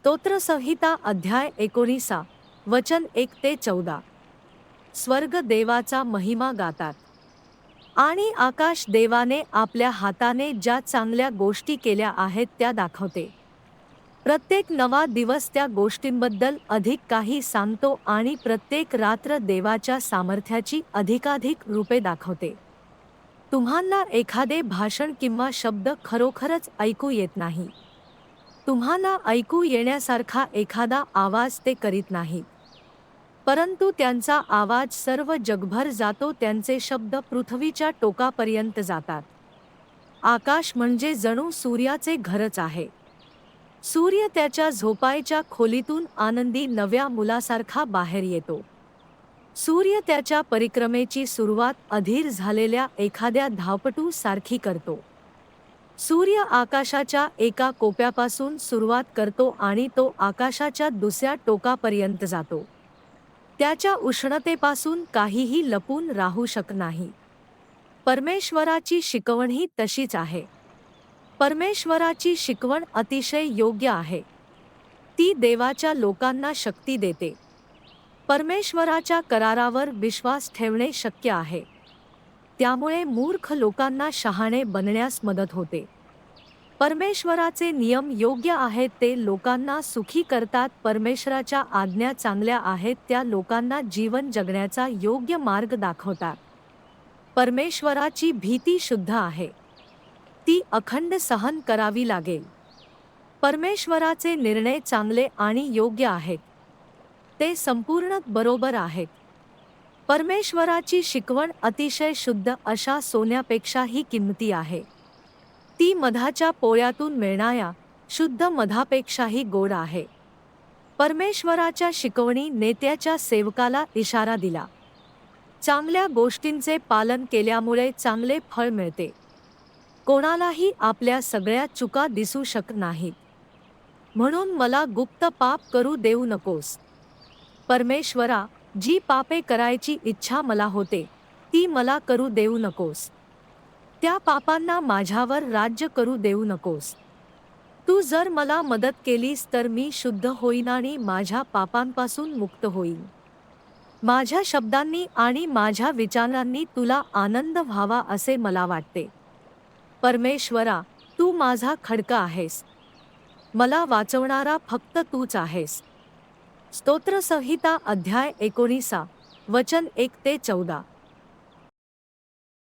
स्तोत्रसंहिता अध्याय एकोणीसा वचन एक ते चौदा. स्वर्ग देवाचा महिमा गातात. आणि आकाश देवाने आपल्या हाताने ज्या चांगल्या गोष्टी केल्या आहेत त्या दाखवते. प्रत्येक नवा दिवस त्या गोष्टींबद्दल अधिक काही सांगतो आणि प्रत्येक रात्र देवाच्या सामर्थ्याची अधिकाधिक रूपे दाखवते. तुम्हाला एखादे भाषण किंवा शब्द खरोखरच ऐकू येत नाही. तुम्हाला ऐकू येण्यासारखा एखादा आवाज ते करीत नाहीत. परंतु त्यांचा आवाज सर्व जगभर जातो त्यांचे शब्द पृथ्वीच्या टोकापर्यंत जातात. आकाश म्हणजे जणू सूर्याचे घरच आहे. सूर्य त्याच्या झोपायच्या खोलीतून आनंदी नव्या मुलासारखा बाहेर येतो. सूर्य त्याच्या परिक्रमेची सुरुवात अधीर झालेल्या एखाद्या धावपटू सारखी करतो. सूर्य आकाशाच्या एका कोप्यापासून सुरुवात करतो आणि तो आकाशाच्या दुसऱ्या टोकापर्यंत जातो. त्याच्या उष्णतेपासून काहीही लपून राहू शक नाही. परमेश्वराची शिकवणही तशीच आहे. परमेश्वराची शिकवण अतिशय योग्य आहे. ती देवाच्या लोकांना शक्ती देते. परमेश्वराच्या करारावर विश्वास ठेवणे शक्य आहे. त्यामुळे मूर्ख लोकांना शहाणे बनण्यास मदत होते. परमेश्वराचे नियम योग्य आहेत ते लोकांना सुखी करतात परमेश्वराच्या आज्ञा चांगल्या आहेत त्या लोकांना जीवन जगण्याचा योग्य मार्ग दाखवतात. परमेश्वराची भीती शुद्ध आहे. ती अखंड सहन करावी लागेल. परमेश्वराचे निर्णय चांगले आणि योग्य आहेत. ते संपूर्ण बरोबर आहेत. परमेश्वराची शिकवण अतिशय शुद्ध अशा सोन्यापेक्षाही किंमती आहे. ती मधाच्या पोळ्यातून मिळणाऱ्या शुद्ध मधापेक्षाही गोड आहे. परमेश्वराच्या शिकवणी नेत्याच्या सेवकाला इशारा दिला. चांगल्या गोष्टींचे पालन केल्यामुळे चांगले फळ मिळते. कोणालाही आपल्या सगळ्या चुका दिसू शक नाहीत. म्हणून मला गुप्त पाप करू देऊ नकोस. परमेश्वरा जी पापे करायची इच्छा मला होते ती मला करू देऊ नकोस. त्या पापांना माझ्यावर राज्य करू देऊ नकोस. तू जर मला मदत केलीस तर मी शुद्ध होईन आणि माझ्या पापांपासून मुक्त होईन. माझ्या शब्दांनी आणि माझ्या विचारांनी तुला आनंद व्हावा असे मला वाटते. परमेश्वरा तू माझा खडका आहेस. मला वाचवणारा फक्त तूच आहेस. स्तोत्रसंहिता अध्याय एकोणीसा वचन एक ते चौदा.